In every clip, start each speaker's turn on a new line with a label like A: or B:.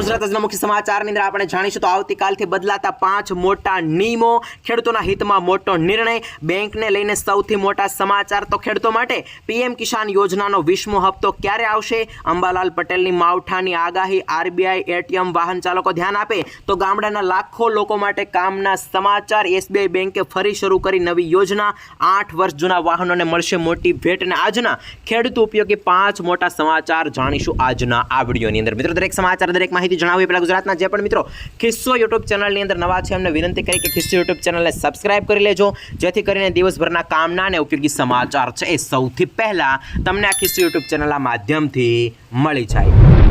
A: ગુજરાત આજના મુખ્ય સમાચારની અંદર આપણે જાણીશું તો આવતીકાલથી બદલાતા પાંચ મોટા નિયમો ખેડૂતોના હિતમાં મોટો નિર્ણય. બેંકને લઈને સૌથી મોટા સમાચાર તો ખેડૂતો માટે. પીએમ કિસાન યોજનાનો વીસમો હપ્તો ક્યારે આવશે? અંબાલાલ પટેલની માવઠાની આગાહી, આરબીઆઈ, એટીએમ વાહન ચાલકો ધ્યાન આપે. તો ગામડાના લાખો લોકો માટે કામના સમાચાર. એસબીઆઈ બેંકે ફરી શરૂ કરી નવી યોજના. આઠ વર્ષ જૂના વાહનોને મળશે મોટી ભેટ અને આજના ખેડૂત ઉપયોગી પાંચ મોટા સમાચાર જાણીશું આજના આ વિડીયોની અંદર. મિત્રો, દરેક સમાચાર દરેક માહિતી જણાવી પહેલાં ગુજરાતના જે પણ મિત્રો ખિસ્સો યુટ્યુબ ચેનલની અંદર નવા છે, એમને વિનંતી કરી કે ખિસ્સો યુટ્યુબ ચેનલને સબસ્ક્રાઇબ કરી લેજો. જેથી કરીને દિવસભરના કામના અને ઉપયોગી સમાચાર છે એ સૌથી પહેલા તમને આ ખિસ્સો યુટ્યુબ ચેનલના માધ્યમથી મળી જાય.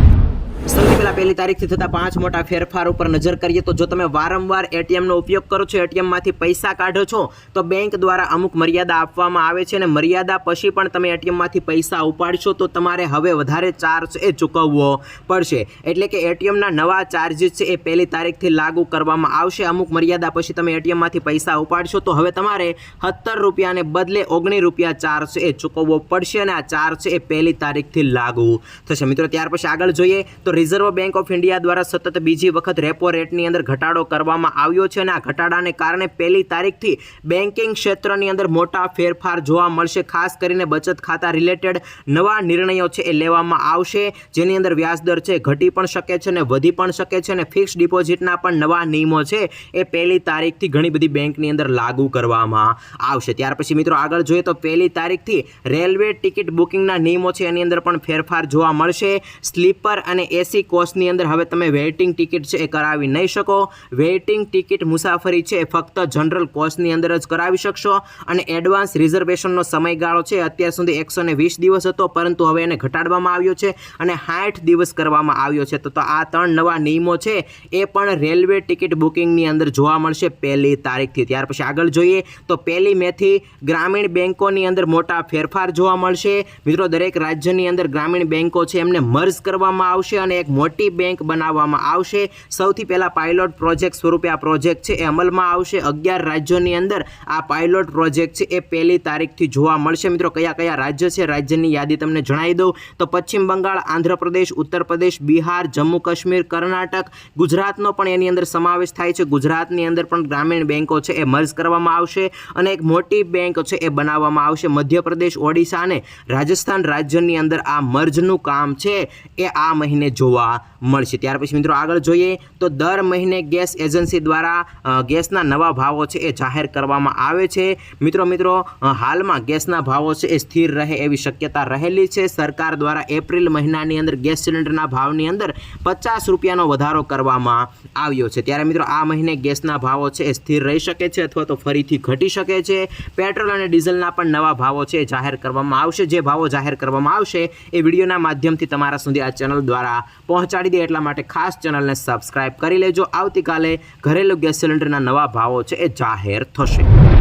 A: સૌથી પહેલા પહેલી તારીખથી થતા પાંચ મોટા ફેરફાર ઉપર નજર કરીએ તો જો તમે વારંવાર એટીએમનો ઉપયોગ કરો છો એટીએમમાંથી પૈસા કાઢો છો, તો બેંક દ્વારા અમુક મર્યાદા આપવામાં આવે છે અને મર્યાદા પછી પણ તમે એટીએમમાંથી પૈસા ઉપાડશો તો તમારે હવે વધારે ચાર્જ એ ચૂકવવો પડશે. એટલે કે એટીએમના નવા ચાર્જીસ છે એ પહેલી તારીખથી લાગુ કરવામાં આવશે. અમુક મર્યાદા પછી તમે એટીએમમાંથી પૈસા ઉપાડશો તો હવે તમારે સત્તર રૂપિયાને બદલે ઓગણીસ રૂપિયા ચાર્જ એ ચૂકવવો પડશે અને આ ચાર્જ એ પહેલી તારીખથી લાગુ થશે. મિત્રો, ત્યાર પછી આગળ જોઈએ તો રિઝર્વ બેંક ઓફ ઇન્ડિયા દ્વારા સતત બીજી વખત રેપો રેટની અંદર ઘટાડો કરવામાં આવ્યો છે અને આ ઘટાડાને કારણે પહેલી તારીખથી બેન્કિંગ ક્ષેત્રની અંદર મોટા ફેરફાર જોવા મળશે. ખાસ કરીને બચત ખાતા રિલેટેડ નવા નિર્ણયો છે એ લેવામાં આવશે. જેની અંદર વ્યાજદર છે ઘટી પણ શકે છે અને વધી પણ શકે છે અને ફિક્સ ડિપોઝિટના પણ નવા નિયમો છે એ પહેલી તારીખથી ઘણી બધી બેંકની અંદર લાગુ કરવામાં આવશે. ત્યાર પછી મિત્રો આગળ જોઈએ તો પહેલી તારીખથી રેલવે ટિકિટ બુકિંગના નિયમો છે એની અંદર પણ ફેરફાર જોવા મળશે. સ્લીપર અને એસી કોચની અંદર હવે તમે વેઇટિંગ ટિકિટ છે એ કરાવી નહીં શકો. વેઇટિંગ ટિકિટ મુસાફરી છે એ ફક્ત જનરલ કોચની અંદર જ કરાવી શકશો. અને એડવાન્સ રિઝર્વેશનનો સમયગાળો છે અત્યાર સુધી એકસો વીસ દિવસ હતો, પરંતુ હવે એને ઘટાડવામાં આવ્યો છે અને સાઠ દિવસ કરવામાં આવ્યો છે. તો આ ત્રણ નવા નિયમો છે એ પણ રેલવે ટિકિટ બુકિંગની અંદર જોવા મળશે પહેલી તારીખથી. ત્યાર પછી આગળ જોઈએ તો પહેલી મેથી ગ્રામીણ બેન્કોની અંદર મોટા ફેરફાર જોવા મળશે. મિત્રો, દરેક રાજ્યની અંદર ગ્રામીણ બેન્કો છે એમને મર્જ કરવામાં આવશે અને એક મોટી બેંક બનાવવામાં આવશે. સૌથી પહેલાં પાયલોટ પ્રોજેક્ટ સ્વરૂપે આ પ્રોજેક્ટ છે એ અમલમાં આવશે. અગિયાર રાજ્યોની અંદર આ પાયલોટ પ્રોજેક્ટ છે એ પહેલી તારીખથી જોવા મળશે. મિત્રો, કયા કયા રાજ્ય છે રાજ્યની યાદી તમને જણાવી દઉં. તો પશ્ચિમ બંગાળ, આંધ્રપ્રદેશ ઉત્તર પ્રદેશ બિહાર, જમ્મુ કાશ્મીર, કર્ણાટક, ગુજરાતનો પણ એની અંદર સમાવેશ થાય છે. ગુજરાતની અંદર પણ ગ્રામીણ બેન્કો છે એ મર્જ કરવામાં આવશે અને એક મોટી બેંક છે એ બનાવવામાં આવશે. મધ્યપ્રદેશ, ઓડિશા અને રાજસ્થાન રાજ્યની અંદર આ મર્જનું કામ છે એ આ મહિને જોવા મળશે. ત્યાર પછી મિત્રો આગળ જોઈએ તો દર મહિને ગેસ એજન્સી દ્વારા ગેસના નવા ભાવો છે એ જાહેર કરવામાં આવે છે. મિત્રો મિત્રો હાલમાં ગેસના ભાવો છે એ સ્થિર રહે એવી શક્યતા રહેલી છે. સરકાર દ્વારા એપ્રિલ મહિનાની અંદર ગેસ સિલિન્ડરના ભાવની અંદર પચાસ રૂપિયાનો વધારો કરવામાં આવ્યો છે. ત્યારે મિત્રો આ મહિને ગેસના ભાવો છે એ સ્થિર રહી શકે છે અથવા તો ફરીથી ઘટી શકે છે. પેટ્રોલ અને ડીઝલના પણ નવા ભાવો છે એ જાહેર કરવામાં આવશે. જે ભાવો જાહેર કરવામાં આવશે એ વિડીયોના માધ્યમથી તમારા સુધી આ ચેનલ દ્વારા પહોંચાડી દે એટલા માટે ખાસ ચેનલને સબસ્ક્રાઇબ કરી લેજો. આવતીકાલે ઘરેલું ગેસ સિલિન્ડરના નવા ભાવો છે એ જાહેર થશે.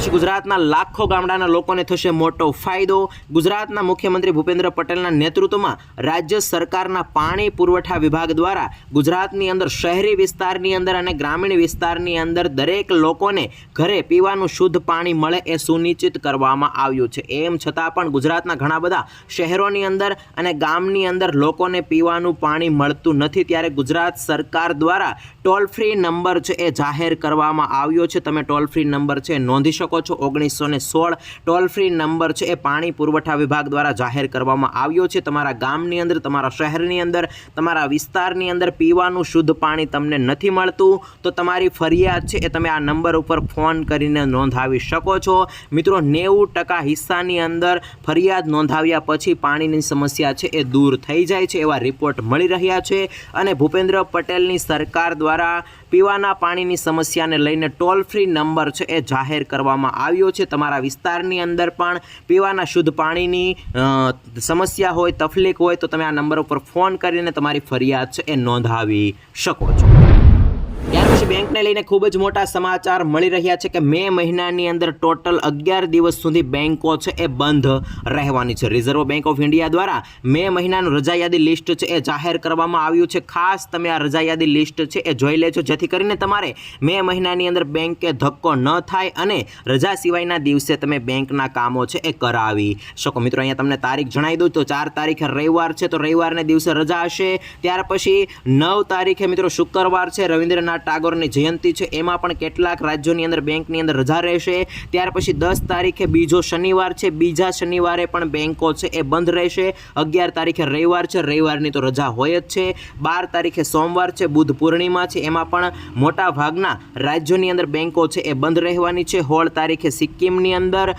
A: પછી ગુજરાતના લાખો ગામડાના લોકોને થશે મોટો ફાયદો. ગુજરાતના મુખ્યમંત્રી ભૂપેન્દ્ર પટેલના નેતૃત્વમાં રાજ્ય સરકારના પાણી પુરવઠા વિભાગ દ્વારા ગુજરાતની અંદર શહેરી વિસ્તારની અંદર અને ગ્રામીણ વિસ્તારની અંદર દરેક લોકોને ઘરે પીવાનું શુદ્ધ પાણી મળે એ સુનિશ્ચિત કરવામાં આવ્યું છે. એમ છતાં પણ ગુજરાતના ઘણા બધા શહેરોની અંદર અને ગામની અંદર લોકોને પીવાનું પાણી મળતું નથી. ત્યારે ગુજરાત સરકાર દ્વારા ટોલ ફ્રી નંબર છે એ જાહેર કરવામાં આવ્યો છે. તમે ટોલ ફ્રી નંબર છે નોંધી શકો છો. ઓગણીસો ને સોળ ટોલ ફ્રી નંબર છે એ પાણી પુરવઠા વિભાગ દ્વારા જાહેર કરવામાં આવ્યો છે. તમારા ગામની અંદર, તમારા શહેરની અંદર, તમારા વિસ્તારની અંદર પીવાનું શુદ્ધ પાણી તમને નથી મળતું. તો તમારી ફરિયાદ છે એ તમે આ નંબર ઉપર ફોન કરીને નોંધાવી શકો છો. મિત્રો, નેવું ટકા હિસ્સાની અંદર ફરિયાદ નોંધાવ્યા પછી પાણીની સમસ્યા છે એ દૂર થઈ જાય છે એવા રિપોર્ટ મળી રહ્યા છે. અને ભૂપેન્દ્ર પટેલની સરકાર દ્વારા પીવાના પાણીની સમસ્યાને લઈને ટોલ ફ્રી નંબર છે એ જાહેર કરવામાં આવ્યો છે. તમારા વિસ્તારની અંદર પણ પીવાના શુદ્ધ પાણીની સમસ્યા હોય, તકલીફ હોય, તો તમે આ નંબર ઉપર ફોન કરીને તમારી ફરિયાદ છે એ નોંધાવી શકો છો. બેંકને લઈને ખૂબ જ મોટા સમાચાર મળી રહ્યા છે કે મે મહિનાની અંદર ટોટલ અગિયાર દિવસ સુધી બેંકો છે એ બંધ રહેવાની છે. રિઝર્વ બેંક ઓફ ઇન્ડિયા દ્વારા મે મહિનાનું રજા યાદી લિસ્ટ છે એ જાહેર કરવામાં આવ્યું છે. ખાસ તમે આ રજા યાદી લિસ્ટ છે એ જોઈ લેજો, જેથી કરીને તમારે મે મહિનાની અંદર બેંકે ધક્કો ન થાય અને રજા સિવાયના દિવસે તમે બેંકના કામો છે એ કરાવી શકો. મિત્રો, અહીંયા તમને તારીખ જણાવી દઉં તો ચાર તારીખે રવિવાર છે, તો રવિવારને દિવસે રજા હશે. ત્યાર પછી નવ તારીખે મિત્રો શુક્રવાર છે, રવિન્દ્રનાથ ટાગોરની જયંતિ છે. એમાં પણ કેટલાક રાજ્યોની અંદર બેંકની અંદર રજા રહેશે. ત્યાર પછી દસ તારીખે બીજો શનિવાર છે. બીજા શનિવારે પણ બેંકો છે એ બંધ રહેશે. અગિયાર તારીખે રવિવાર છે. રવિવારની તો રજા હોય જ છે. બાર તારીખે સોમવાર છે. બુધ પૂર્ણિમા છે. એમાં પણ મોટા ભાગના રાજ્યોની અંદર બેંકો છે એ બંધ રહેવાની છે. હોળ તારીખે સિક્કિમની અંદર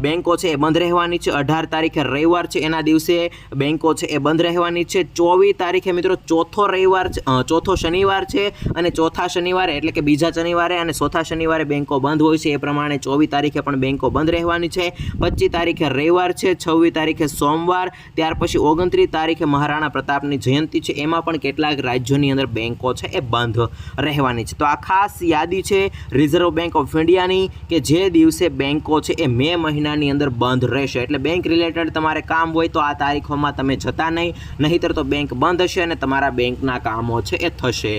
A: બેંકો છે એ બંધ રહેવાની છે. અઢાર તારીખે રવિવાર છે. એના દિવસે બેંકો છે એ બંધ રહેવાની છે. ચોવીસ તારીખે મિત્રો ચોથો રવિવાર ચોથો શનિવાર છે અને ચોથા શનિવારે એટલે કે બીજા શનિવારે અને ચોથા શનિવારે બેંકો બંધ હોય છે. એ પ્રમાણે ચોવીસ તારીખે પણ બેંકો બંધ રહેવાની છે. પચીસ તારીખે રવિવાર છે, છવ્વીસ તારીખે સોમવાર, ત્યાર પછી ઓગણત્રીસ તારીખે મહારાણા પ્રતાપની જયંતિ છે. એમાં પણ કેટલાક રાજ્યોની અંદર બેંકો છે એ બંધ રહેવાની છે. તો આ ખાસ યાદી છે રિઝર્વ બેંક ઓફ ઇન્ડિયાની કે જે દિવસે બેંકો છે એ મે મહિનાની અંદર બંધ રહેશે. એટલે બેંક રિલેટેડ તમારે કામ હોય તો આ તારીખોમાં તમે જતા નહીં. નહીંતર તો બેંક બંધ હશે અને તમારા બેંકના કામો છે એ થશે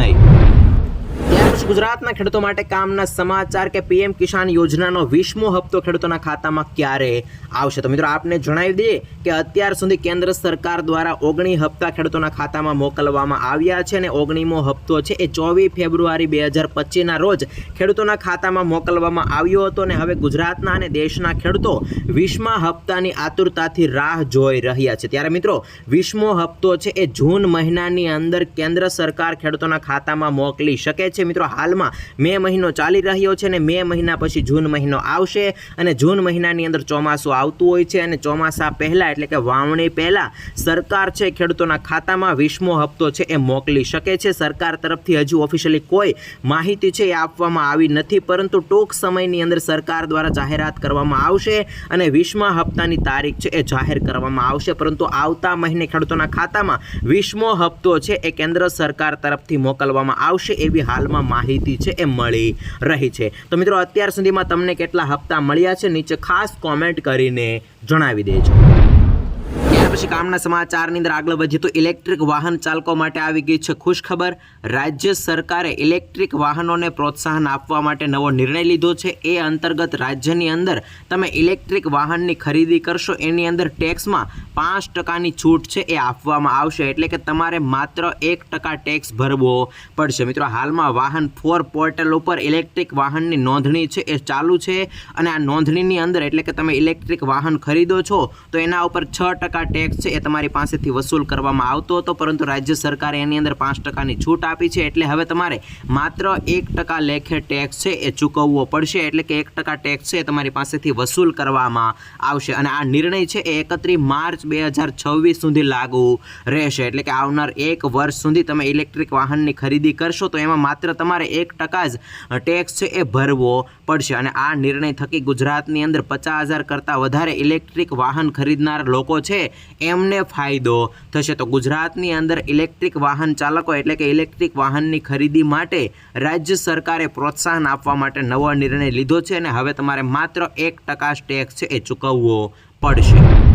A: નહીં. ત્યાર ગુજરાતના ખેડૂતો માટે કામના સમાચાર કે પીએમ કિસાન યોજનાનો વીસમો હપ્તો ખેડૂતોના ખાતામાં ક્યારે આવશે? તો મિત્રો, આપને જણાવી દઈએ કે અત્યાર સુધી કેન્દ્ર સરકાર દ્વારા ઓગણી હપ્તા ખેડૂતોના ખાતામાં મોકલવામાં આવ્યા છે અને ઓગણીમો હપ્તો છે એ ચોવીસ ફેબ્રુઆરી બે હજાર પચીસના રોજ ખેડૂતોના ખાતામાં મોકલવામાં આવ્યો હતો અને હવે ગુજરાતના અને દેશના ખેડૂતો વીસમા હપ્તાની આતુરતાથી રાહ જોઈ રહ્યા છે. ત્યારે મિત્રો, વીસમો હપ્તો છે એ જૂન મહિનાની અંદર કેન્દ્ર સરકાર ખેડૂતોના ખાતામાં મોકલી શકે છે. મિત્રો હાલમાં મે મહિનો ચાલી રહ્યો છે અને મે મહિના પછી જૂન મહિનો આવશે અને જૂન મહિનાની અંદર ચોમાસું આવતું હોય છે અને ચોમાસા પહેલાં એટલે કે વાવણી પહેલાં સરકાર છે ખેડૂતોના ખાતામાં વીસમો હપ્તો છે એ મોકલી શકે છે. સરકાર તરફથી હજુ ઓફિશિયલી કોઈ માહિતી છે એ આપવામાં આવી નથી, પરંતુ ટૂંક સમયની અંદર સરકાર દ્વારા જાહેરાત કરવામાં આવશે અને વીસમા હપ્તાની તારીખ છે એ જાહેર કરવામાં આવશે. પરંતુ આવતા મહિને ખેડૂતોના ખાતામાં વીસમો હપ્તો છે એ કેન્દ્ર સરકાર તરફથી મોકલવામાં આવશે એવી હાલમાં માહિતી છે એ મળી રહી છે. તો મિત્રો, અત્યાર સુધીમાં તમને કેટલા હપ્તા મળ્યા છે નીચે ખાસ કોમેન્ટ કરીને જણાવી દેજો. પછી કામના સમાચારની અંદર આગળ વધીએ તો ઇલેક્ટ્રિક વાહન ચાલકો માટે આવી ગઈ છે ખુશ ખબર રાજ્ય સરકારે ઇલેક્ટ્રિક વાહનોને પ્રોત્સાહન આપવા માટે નવો નિર્ણય લીધો છે. એ અંતર્ગત રાજ્યની અંદર તમે ઇલેક્ટ્રિક વાહનની ખરીદી કરશો, એની અંદર ટેક્સમાં પાંચ ટકાની છૂટ છે એ આપવામાં આવશે. એટલે કે તમારે માત્ર એક ટકા ટેક્સ ભરવો પડશે. મિત્રો, હાલમાં વાહન ફોર પોર્ટલ ઉપર ઇલેક્ટ્રિક વાહનની નોંધણી છે, એ ચાલુ છે. અને આ નોંધણીની અંદર એટલે કે તમે ઇલેક્ટ્રિક વાહન ખરીદો છો, તો એના ઉપર છ ટકા ટેક્સ છે, એ તમારી પાસેથી વસૂલ કરવામાં આવતો હતો, પરંતુ રાજ્ય સરકારે એની અંદર પાંચ ટકાની છૂટ આપી છે, એટલે હવે તમારે માત્ર એક ટકા લેખે ટેક્સ છે, એ ચૂકવવો પડશે, એટલે કે એક ટકા ટેક્સ છે, એ તમારી પાસેથી વસૂલ કરવામાં આવશે. અને આ નિર્ણય છે, એ એકત્રીસ માર્ચ બે હજાર છવ્વીસ સુધી લાગુ રહેશે, એટલે કે આવનાર એક વર્ષ સુધી તમે ઇલેક્ટ્રિક વાહનની ખરીદી કરશો, તો એમાં માત્ર તમારે એક ટકા જ ટેક્સ છે, એ ભરવો પડશે. અને આ નિર્ણય થકી ગુજરાતની અંદર પચાસ હજાર કરતાં વધારે ઇલેક્ટ્રિક વાહન ખરીદનાર લોકો છે એમને ફાયદો થશે. તો ગુજરાતની અંદર ઇલેક્ટ્રિક વાહન ચાલકો એટલે કે ઇલેક્ટ્રિક વાહનની ખરીદી માટે રાજ્ય સરકારે પ્રોત્સાહન આપવા માટે નવો નિર્ણય લીધો છે અને હવે તમારે માત્ર એક ટકા ટેક્સ છે એ ચૂકવવો પડશે.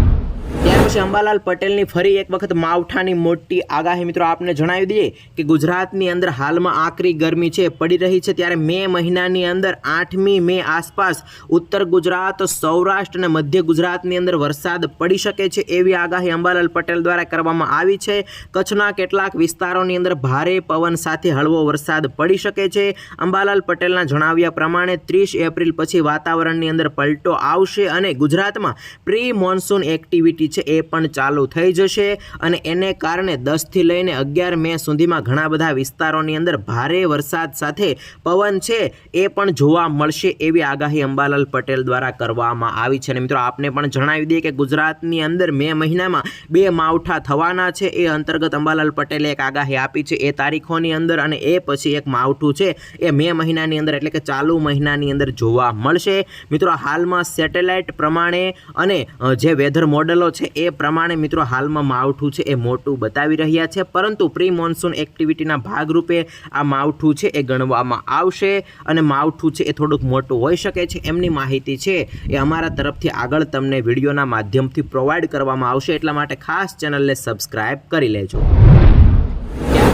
A: ત્યાર પછી અંબાલાલ પટેલની ફરી એક વખત માવઠાની મોટી આગાહી. મિત્રો, આપને જણાવી દઈએ કે ગુજરાતની અંદર હાલમાં આકરી ગરમી છે, પડી રહી છે. ત્યારે મે મહિનાની અંદર આઠમી મે આસપાસ ઉત્તર ગુજરાત, સૌરાષ્ટ્ર અને મધ્ય ગુજરાતની અંદર વરસાદ પડી શકે છે એવી આગાહી અંબાલાલ પટેલ દ્વારા કરવામાં આવી છે. કચ્છના કેટલાક વિસ્તારોની અંદર ભારે પવન સાથે હળવો વરસાદ પડી શકે છે. અંબાલાલ પટેલના જણાવ્યા પ્રમાણે ત્રીસ એપ્રિલ પછી વાતાવરણની અંદર પલટો આવશે અને ગુજરાતમાં પ્રી મોન્સૂન એક્ટિવિટી છે એ પણ ચાલુ થઈ જશે અને એને કારણે દસથી લઈને અગિયાર મે સુધીમાં ઘણા બધા વિસ્તારોની અંદર ભારે વરસાદ સાથે પવન છે એ પણ જોવા મળશે એવી આગાહી અંબાલાલ પટેલ દ્વારા કરવામાં આવી છે. અને મિત્રો, આપને પણ જણાવી દઈએ કે ગુજરાતની અંદર મે મહિનામાં બે માવઠા થવાના છે. એ અંતર્ગત અંબાલાલ પટેલે એક આગાહી આપી છે એ તારીખોની અંદર અને એ પછી એક માવઠું છે. એ મે મહિનાની અંદર એટલે કે ચાલુ મહિનાની અંદર જોવા મળશે. મિત્રો, હાલમાં સેટેલાઇટ પ્રમાણે અને જે વેધર મોડલો છે એ પ્રમાણે મિત્રો હાલમાં માવઠું છે એ મોટું બતાવી રહ્યા છે. પરંતુ પ્રી મોન્સૂન એક્ટિવિટીના ભાગરૂપે આ માવઠું છે એ ગણવામાં આવશે અને માવઠું છે એ થોડુંક મોટું હોઈ શકે છે એમની માહિતી છે એ અમારા તરફથી આગળ તમને વિડીયોના માધ્યમથી પ્રોવાઈડ કરવામાં આવશે. એટલા માટે ખાસ ચેનલને સબસ્ક્રાઈબ કરી લેજો.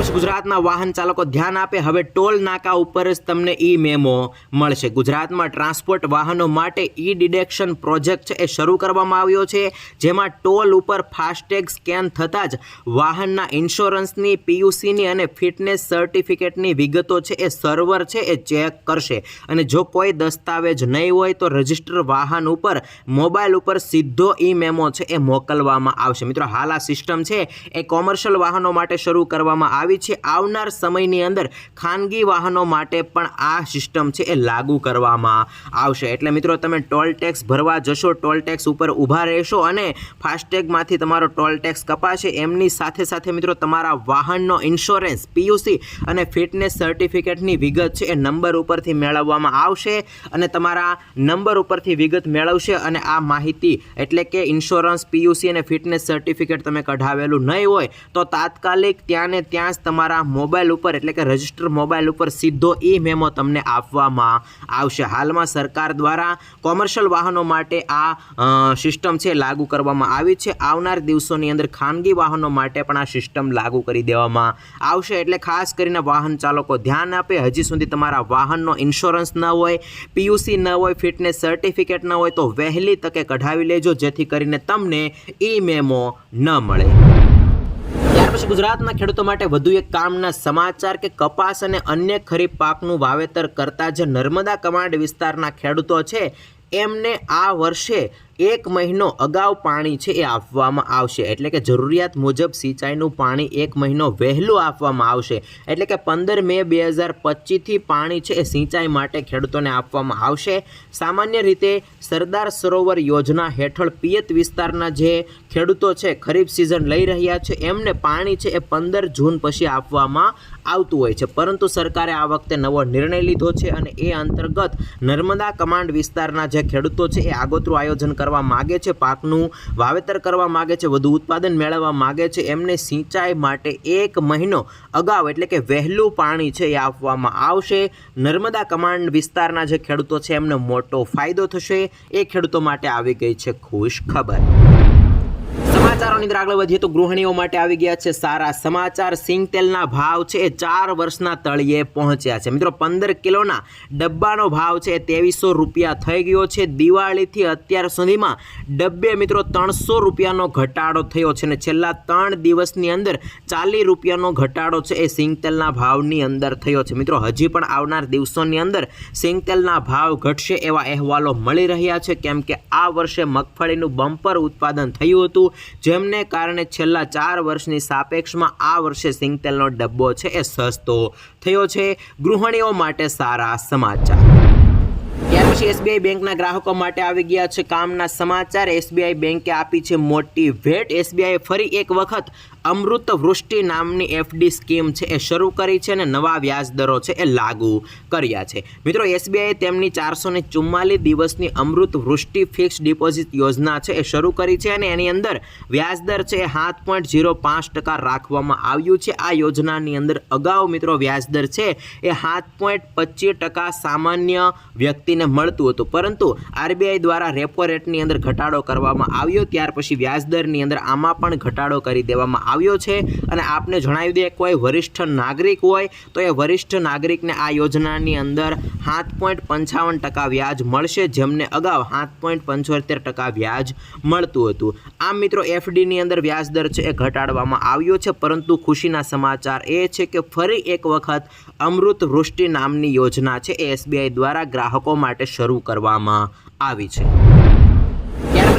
A: ગુજરાતના વાહન ચાલકો ધ્યાન આપે, હવે ટોલ નાકા ઉપર જ તમને ઈ મેમો મળશે. ગુજરાતમાં ટ્રાન્સપોર્ટ વાહનો માટે ઈ ડિડેક્શન પ્રોજેક્ટ છે, એ શરૂ કરવામાં આવ્યો છે. જેમાં ટોલ ઉપર ફાસ્ટેગ સ્કેન થતાં જ વાહનના ઇન્સ્યોરન્સની, પીયુસીની અને ફિટનેસ સર્ટિફિકેટની વિગતો છે, એ સર્વર છે, એ ચેક કરશે. અને જો કોઈ દસ્તાવેજ નહીં હોય તો રજિસ્ટર વાહન ઉપર, મોબાઈલ ઉપર સીધો ઈ મેમો છે, એ મોકલવામાં આવશે. મિત્રો, હાલ આ સિસ્ટમ છે. એ કોમર્શિયલ વાહનો માટે શરૂ કરવામાં આવી છે. આવનાર સમયની અંદર ખાનગી વાહનો માટે પણ આ સિસ્ટમ છે એ લાગુ કરવામાં આવશે. એટલે મિત્રો, તમે ટોલ ટેક્સ ભરવા જશો, ટોલ ટેક્સ ઉપર ઊભા રહેશો અને ફાસ્ટેગમાંથી તમારો ટોલ ટેક્સ કપાશે. એમની સાથે સાથે મિત્રો, તમારા વાહનનો ઇન્સ્યોરન્સ, પીયુસી અને ફિટનેસ સર્ટિફિકેટની વિગત છે એ નંબર ઉપરથી મેળવવામાં આવશે અને તમારા નંબર ઉપરથી વિગત મેળવશે અને આ માહિતી, એટલે કે ઇન્સ્યોરન્સ, પીયુસી અને ફિટનેસ સર્ટિફિકેટ તમે કઢાવેલું નહીં હોય, તો તાત્કાલિક ત્યાં ને ત્યાં તમારા મોબાઈલ ઉપર, એટલે કે રજિસ્ટર મોબાઈલ ઉપર સીધો ઈ મેમો તમને આપવામાં આવશે. હાલમાં સરકાર દ્વારા કોમર્શિયલ વાહનો માટે આ સિસ્ટમ છે લાગુ કરવામાં આવી છે. આવનાર દિવસોની અંદર ખાનગી વાહનો માટે પણ આ સિસ્ટમ લાગુ કરી દેવામાં આવશે. એટલે ખાસ કરીને વાહન ચાલકો ધ્યાન આપે. હજી સુધી તમારા વાહનનો ઇન્સ્યોરન્સ ન હોય પીયુસી ન હોય ફિટનેસ સર્ટિફિકેટ ન હોય, તો વહેલી તકે કઢાવી લેજો, જેથી કરીને તમને ઈ મેમો ન મળે. પછી ગુજરાતના ખેડૂતો માટે વધુ એક કામના સમાચાર કે કપાસ અને અન્ય ખરીફ પાકનું વાવેતર કરતા જે નર્મદા કમાન્ડ વિસ્તારના ખેડૂતો છે, એમને આ વર્ષે એક મહિનો અગાઉ પાણી છે એ આપવામાં આવશે. એટલે કે જરૂરિયાત મુજબ સિંચાઈનું પાણી એક મહિનો વહેલું આપવામાં આવશે. એટલે કે પંદર મે બે હજાર પચીસથી પાણી છે એ સિંચાઈ માટે ખેડૂતોને આપવામાં આવશે. સામાન્ય રીતે સરદાર સરોવર યોજના હેઠળ પિયત વિસ્તારના જે ખેડૂતો છે ખરીફ સિઝન લઈ રહ્યા છે, એમને પાણી છે એ પંદર જૂન પછી આપવામાં આવતું હોય છે. પરંતુ સરકારે આ વખતે નવો નિર્ણય લીધો છે અને એ અંતર્ગત નર્મદા કમાન્ડ વિસ્તારના જે ખેડૂતો છે એ આગોતરું આયોજન કરવા માગે છે, પાકનું વાવેતર કરવા માગે છે, વધુ ઉત્પાદન મેળવવા માગે છે, એમને સિંચાઈ માટે એક મહિનો અગાઉ એટલે કે વહેલું પાણી છે એ આપવામાં આવશે. નર્મદા કમાન્ડ વિસ્તારના જે ખેડૂતો છે એમને મોટો ફાયદો થશે. એ ખેડૂતો માટે આવી ગઈ છે ખુશ ખબર સમાચારોની આગળ વધીએ તો ગૃહિણીઓ માટે આવી ગયા છે સારા સમાચાર. સિંગ તેલના ભાવ છે એ ચાર વર્ષના તળિયે પહોંચ્યા છે. મિત્રો, પંદર કિલોના ડબ્બાનો ભાવ છે ત્રેવીસો રૂપિયા થઈ ગયો છે. દિવાળીથી અત્યાર સુધીમાં ડબ્બે મિત્રો ત્રણસો રૂપિયાનો ઘટાડો થયો છે અને છેલ્લા ત્રણ દિવસની અંદર ચાલીસ રૂપિયાનો ઘટાડો છે એ સિંગ તેલના ભાવની અંદર થયો છે. મિત્રો, હજી પણ આવનાર દિવસોની અંદર સિંગ તેલના ભાવ ઘટશે એવા અહેવાલો મળી રહ્યા છે. કેમ કે આ વર્ષે મગફળીનું બમ્પર ઉત્પાદન થયું હતું. જેમને કારણે છેલ્લા ચાર વર્ષની સાપેક્ષમાં આ વર્ષે સિંગતેલનો ડબ્બો છે એ સસ્તો થયો છે. ગૃહિણીઓ માટે સારા સમાચાર. પછી એસબીઆઈ બેંકના ગ્રાહકો માટે આવી ગયા છે કામના સમાચાર. એસબીઆઈ બેંકે આપી છે મોટી ભેટ. એસબીઆઈ ફરી એક વખત અમૃત વૃષ્ટિ નામની એફડી સ્કીમ છે એ શરૂ કરી છે અને નવા વ્યાજ દરો છે એ લાગુ કર્યા છે. મિત્રો એસબીઆઈએ તેમની ચારસો ને ચુમ્માલીસ દિવસની અમૃત વૃષ્ટિ ફિક્સ ડિપોઝિટ યોજના છે એ શરૂ કરી છે અને એની અંદર વ્યાજ દર છે એ સાત પોઈન્ટ ઝીરો પાંચ ટકા રાખવામાં આવ્યું છે. આ યોજનાની અંદર અગાઉ મિત્રો વ્યાજદર છે એ સાત પોઈન્ટ પચીસ ટકા સામાન્ય વ્યક્તિને મળતું હતું. પરંતુ આરબીઆઈ દ્વારા રેપો રેટની અંદર ઘટાડો કરવામાં આવ્યો, ત્યાર પછી વ્યાજદરની અંદર આમાં પણ ઘટાડો કરી દેવામાં આવ્યો છે. અને આપને જણાવી દઈએ, કોઈ વરિષ્ઠ નાગરિક હોય, તો એ વરિષ્ઠ નાગરિકને આ યોજનાની અંદર સાત પોઈન્ટ પંચાવન ટકા વ્યાજ મળશે, જેમને અગાઉ સાત પોઈન્ટ પંચોતેર ટકા વ્યાજ મળતું હતું. આમ મિત્રો, એફડીની અંદર વ્યાજ દર છે એ ઘટાડવામાં આવ્યો છે, પરંતુ ખુશીના સમાચાર એ છે કે ફરી એક વખત અમૃત વૃષ્ટિ નામની યોજના છે એ એસબીઆઈ દ્વારા ગ્રાહકો માટે શરૂ કરવામાં આવી છે.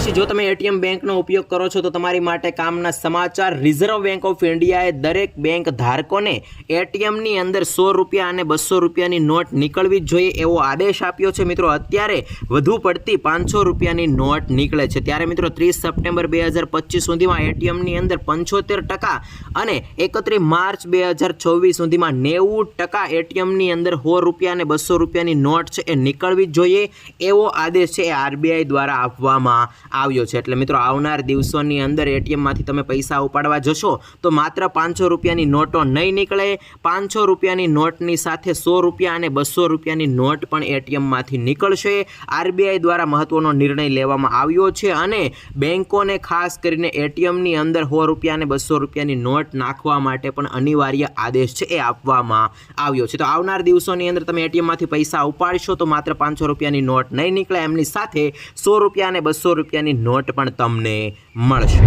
A: પછી જો તમે એટીએમ બેંકનો ઉપયોગ કરો છો, તો તમારી માટે કામના સમાચાર રિઝર્વ બેંક ઓફ ઇન્ડિયાએ દરેક બેંક ધારકોને એટીએમની અંદર સો રૂપિયા અને બસો રૂપિયાની નોટ નીકળવી જ જોઈએ એવો આદેશ આપ્યો છે. મિત્રો, અત્યારે વધુ પડતી પાંચસો રૂપિયાની નોટ નીકળે છે. ત્યારે મિત્રો, ત્રીસ સપ્ટેમ્બર બે હજાર પચીસ સુધીમાં એટીએમની અંદર પંચોતેર ટકા અને એકત્રીસ માર્ચ બે હજાર ચોવીસ સુધીમાં નેવું ટકા એટીએમની અંદર સો રૂપિયા અને બસો રૂપિયાની નોટ છે એ નીકળવી જ જોઈએ એવો આદેશ છે એ આરબીઆઈ દ્વારા આપવામાં આવ્યો છે. એટલે મિત્રો, આવનાર દિવસોની અંદર એટીએમમાંથી તમે પૈસા ઉપાડવા જશો તો માત્ર પાંચસો રૂપિયાની નોટો નહીં નીકળે. પાંચસો રૂપિયાની નોટની સાથે સો રૂપિયા અને બસો રૂપિયાની નોટ પણ એટીએમમાંથી નીકળશે. આરબીઆઈ દ્વારા મહત્વનો નિર્ણય લેવામાં આવ્યો છે અને બેન્કોને ખાસ કરીને એટીએમની અંદર સો રૂપિયા અને બસો રૂપિયાની નોટ નાખવા માટે પણ અનિવાર્ય આદેશ છે એ આપવામાં આવ્યો છે. તો આવનાર દિવસોની અંદર તમે એટીએમમાંથી પૈસા ઉપાડશો તો માત્ર પાંચસો રૂપિયાની નોટ નહીં નીકળે. એમની સાથે સો રૂપિયા અને બસો રૂપિયાની નોટ પણ તમને મળશે.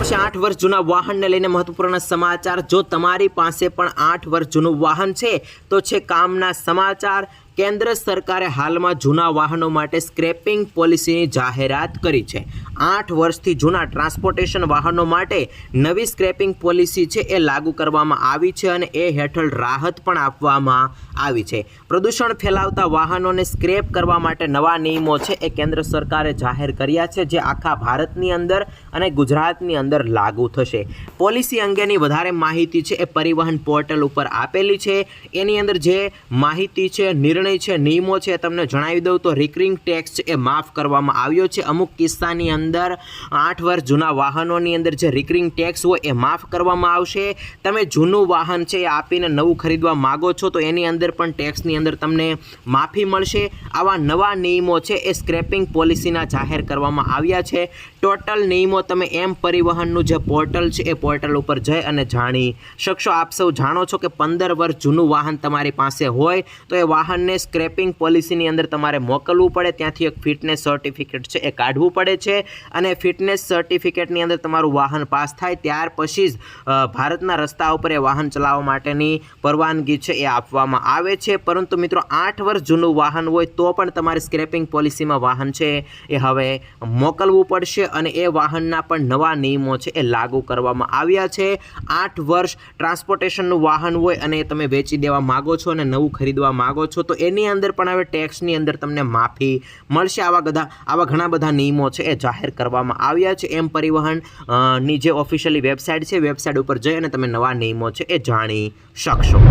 A: પછી આઠ વર્ષ જૂના વાહનને લઈને મહત્વપૂર્ણ સમાચાર. જો તમારી પાસે પણ આઠ વર્ષ જૂનું વાહન છે, તો છે કામના સમાચાર. કેન્દ્ર સરકારે હાલમાં જૂના વાહનો માટે સ્ક્રેપિંગ પોલિસીની જાહેરાત કરી છે. આઠ વર્ષથી જૂના ટ્રાન્સપોર્ટેશન વાહનો માટે નવી સ્ક્રેપિંગ પોલિસી છે એ લાગુ કરવામાં આવી છે અને એ હેઠળ રાહત પણ આપવામાં આવી છે. પ્રદૂષણ ફેલાવતા વાહનોને સ્ક્રેપ કરવા માટે નવા નિયમો છે એ કેન્દ્ર સરકારે જાહેર કર્યા છે જે આખા ભારતની અંદર અને ગુજરાતની અંદર લાગુ થશે. પોલિસી અંગેની વધારે માહિતી છે એ પરિવહન પોર્ટલ ઉપર આપેલી છે. એની અંદર જે માહિતી છે, નિર્ણય છે, નિયમો છે તમને જણાવી દઉં તો રિકરિંગ ટેક્સ એ માફ કરવામાં આવ્યો છે. અમુક કિસ્સાની અંદર આઠ વર્ષ જૂના વાહનોની અંદર જે રિકરિંગ ટેક્સ હોય એ માફ કરવામાં આવશે. તમે જૂનું વાહન છે એ આપીને નવું ખરીદવા માગો છો તો એની અંદર પણ ટેક્સની અંદર તમને માફી મળશે. આવા નવા નિયમો છે એ સ્ક્રેપિંગ પોલિસીના જાહેર કરવામાં આવ્યા છે. ટોટલ નિયમો તમે એમ પરિવહનનું જે પોર્ટલ છે એ પોર્ટલ ઉપર જઈ અને જાણી શકશો. આપ સૌ જાણો છો કે પંદર વર્ષ જૂનું વાહન તમારી પાસે હોય તો એ વાહનને સ્ક્રેપિંગ પોલિસીની અંદર તમારે મોકલવું પડે. ત્યાંથી એક ફિટનેસ સર્ટિફિકેટ છે એ કાઢવું પડે છે અને ફિટનેસ સર્ટિફિકેટની અંદર તમારું વાહન પાસ થાય. ત્યાર પછી જ ભારતના રસ્તા ઉપર એ વાહન ચલાવવા માટેની પરવાનગી છે એ આપવામાં આવે છે. પરંતુ મિત્રો, આઠ વર્ષ જૂનું વાહન હોય તો પણ તમારે સ્ક્રેપિંગ પોલિસીમાં વાહન છે એ હવે મોકલવું પડશે અને એ વાહનના પણ નવા નિયમો છે એ લાગુ કરવામાં આવ્યા છે. આઠ વર્ષ ટ્રાન્સપોર્ટેશનનું વાહન હોય અને તમે વેચી દેવા માગો છો અને નવું ખરીદવા માગો છો તો એની અંદર પણ હવે ટેક્સની અંદર તમને માફી મળશે. આવા બધા આવા ઘણા બધા નિયમો છે એ જાહેર કરવામાં આવ્યા છે. એમ પરિવહનની જે ઓફિશિયલી વેબસાઇટ છે વેબસાઇટ ઉપર જઈ અને તમે નવા નિયમો છે એ જાણી શકશો.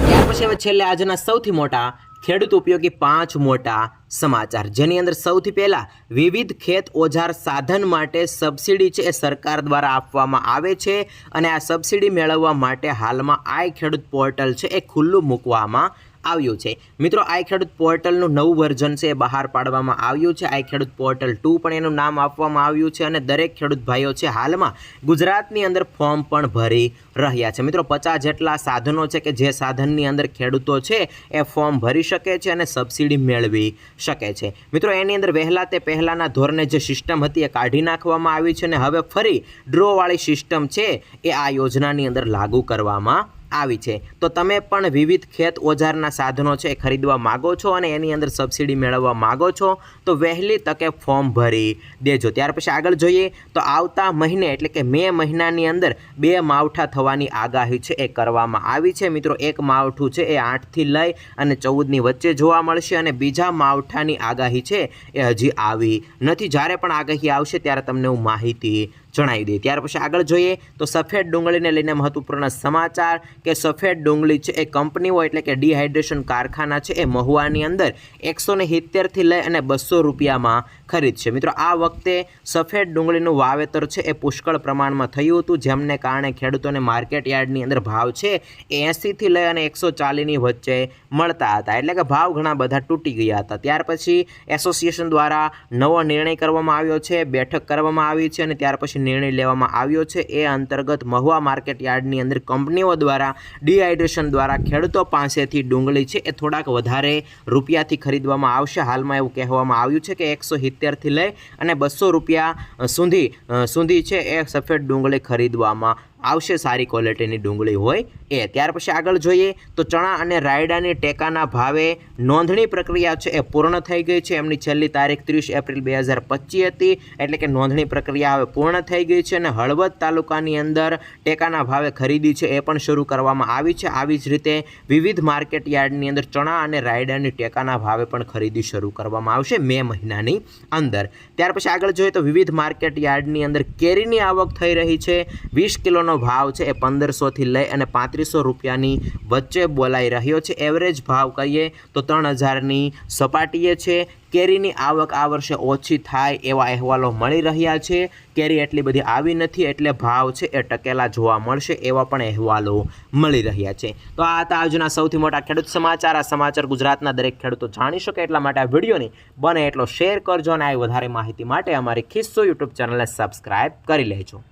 A: ત્યાર પછી હવે છેલ્લે આજના સૌથી મોટા ખેડૂત ઉપયોગી પાંચ મોટા સમાચાર. જેની અંદર સૌથી પહેલાં વિવિધ ખેત ઓજાર સાધન માટે સબસિડી છે એ સરકાર દ્વારા આપવામાં આવે છે અને આ સબસિડી મેળવવા માટે હાલમાં આઈ ખેડૂત પોર્ટલ છે એ ખુલ્લું મૂકવામાં આવ્યું છે. મિત્રો આઈ ખેડૂત પોર્ટલનું નવું વર્ઝન છે એ બહાર પાડવામાં આવ્યું છે. આઈ ખેડૂત પોર્ટલ ટુ પણ એનું નામ આપવામાં આવ્યું છે અને દરેક ખેડૂત ભાઈઓ છે હાલમાં ગુજરાતની અંદર ફોર્મ પણ ભરી રહ્યા છે. મિત્રો, પચાસ જેટલા સાધનો છે કે જે સાધનની અંદર ખેડૂતો છે એ ફોર્મ ભરી શકે છે અને સબસિડી મેળવી શકે છે. મિત્રો, એની અંદર વહેલા તે પહેલાંના ધોરણે જે સિસ્ટમ હતી એ કાઢી નાખવામાં આવી છે અને હવે ફરી ડ્રોવાળી સિસ્ટમ છે એ આ યોજનાની અંદર લાગુ કરવામાં આવી છે. તો તમે પણ વિવિધ ખેત ઓજારના સાધનો છે ખરીદવા માગો છો અને એની અંદર સબસિડી મેળવવા માગો છો, તો વહેલી તકે ફોર્મ ભરી દેજો. ત્યાર પછી આગળ જોઈએ, તો આવતા મહિને એટલે કે મે મહિનાની અંદર બે માવઠા થવાની આગાહી છે એ કરવામાં આવી છે. મિત્રો, એક માવઠું છે એ આઠથી લઈ અને ચૌદની વચ્ચે જોવા મળશે અને બીજા માવઠાની આગાહી છે એ હજી આવી નથી. જ્યારે પણ આગાહી આવશે ત્યારે તમને હું માહિતી જણાવી દઈએ. ત્યાર પછી આગળ જોઈએ તો સફેદ ડુંગળીને લઈને મહત્વપૂર્ણ સમાચાર કે સફેદ ડુંગળી છે એ કંપનીઓ એટલે કે ડિહાઇડ્રેશન કારખાના છે એ મહુવાની અંદર એકસો ને લઈ અને બસો રૂપિયામાં ખરીદશે મિત્રો, આ વખતે સફેદ ડુંગળીનું વાવેતર છે એ પુષ્કળ પ્રમાણમાં થયું હતું, જેમને કારણે ખેડૂતોને માર્કેટ યાર્ડની અંદર ભાવ છે એ એંસીથી લઈ અને એકસો ચાલીસની વચ્ચે મળતા હતા. એટલે કે ભાવ ઘણા બધા તૂટી ગયા હતા. ત્યાર પછી એસોસિએશન દ્વારા નવો નિર્ણય કરવામાં આવ્યો છે, બેઠક કરવામાં આવી છે અને ત્યાર પછી નિર્ણય લેવામાં આવ્યો છે. એ અંતર્ગત મહુવા માર્કેટ યાર્ડની અંદર કંપનીઓ દ્વારા ડિહાઇડ્રેશન દ્વારા ખેડૂતો પાસેથી ડુંગળી છે એ થોડાક વધારે રૂપિયાથી ખરીદવામાં આવશે. હાલમાં એવું કહેવામાં આવ્યું છે કે એકસો સિત્તેરથી લઈ અને બસો રૂપિયા સુધી સુધી છે એ સફેદ ડુંગળી ખરીદવામાં આવશે. સારી ક્વોલિટીની ડુંગળી હોય એ. ત્યાર પછી આગળ જોઈએ તો ચણા અને રાયડાની ટેકાના ભાવે નોંધણી પ્રક્રિયા છે એ પૂર્ણ થઈ ગઈ છે. એમની છેલ્લી તારીખ ત્રીસ એપ્રિલ બે હજાર પચીસ હતી. એટલે કે નોંધણી પ્રક્રિયા હવે પૂર્ણ થઈ ગઈ છે અને હળવદ તાલુકાની અંદર ટેકાના ભાવે ખરીદી છે એ પણ શરૂ કરવામાં આવી છે. આવી જ રીતે વિવિધ માર્કેટ યાર્ડની અંદર ચણા અને રાયડાની ટેકાના ભાવે પણ ખરીદી શરૂ કરવામાં આવશે મે મહિનાની અંદર. ત્યાર પછી આગળ જોઈએ તો વિવિધ માર્કેટ યાર્ડની અંદર કેરીની આવક થઈ રહી છે. વીસ કિલોનો ભાવ છે એ પંદરસોથી લઈ અને પાંત્રીસો રૂપિયાની વચ્ચે બોલાઈ રહ્યો છે. એવરેજ ભાવ કહીએ તો ત્રણ હજારની સપાટીએ છે. કેરીની આવક આ વર્ષે ઓછી થાય એવા અહેવાલો મળી રહ્યા છે. કેરી એટલી બધી આવી નથી એટલે ભાવ છે એ ટકેલા જોવા મળશે એવા પણ અહેવાલો મળી રહ્યા છે. તો આ હતા આજના સૌથી મોટા ખેડૂત સમાચાર. આ સમાચાર ગુજરાતના દરેક ખેડૂતો જાણી શકે એટલા માટે આ વિડીયોને બને એટલો શેર કરજો અને આવી વધારે માહિતી માટે અમારી ખિસ્સો યુટ્યુબ ચેનલને સબસ્ક્રાઇબ કરી લેજો.